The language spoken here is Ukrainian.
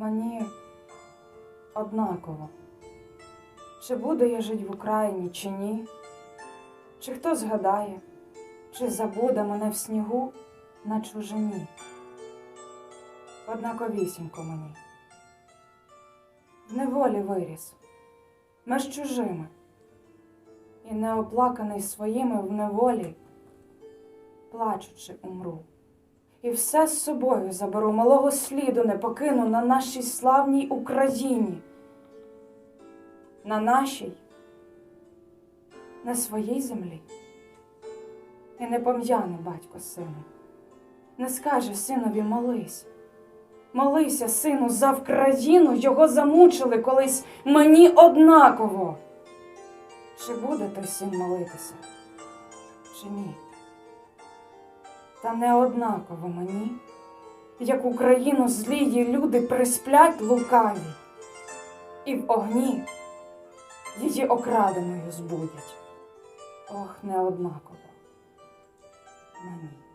Мені однаково, чи буду я жить в Україні, чи ні, чи хто згадає, чи забуде мене в снігу на чужині. Однаковісінько мені. В неволі виріс, меж чужими, і неоплаканий своїми в неволі, плачучи умру. І все з собою заберу, малого сліду не покину на нашій славній Україні, на нашій, на своїй землі. І не пом'яне батько сину, не скаже синові молись. Молися, сину, за Вкраїну його замучили колись мені однаково. Чи буде той син молитися, чи ні? Та не однаково мені, як Україну злії люди присплять лукаві, і в огні її окраденою збудять. Ох, не однаково мені.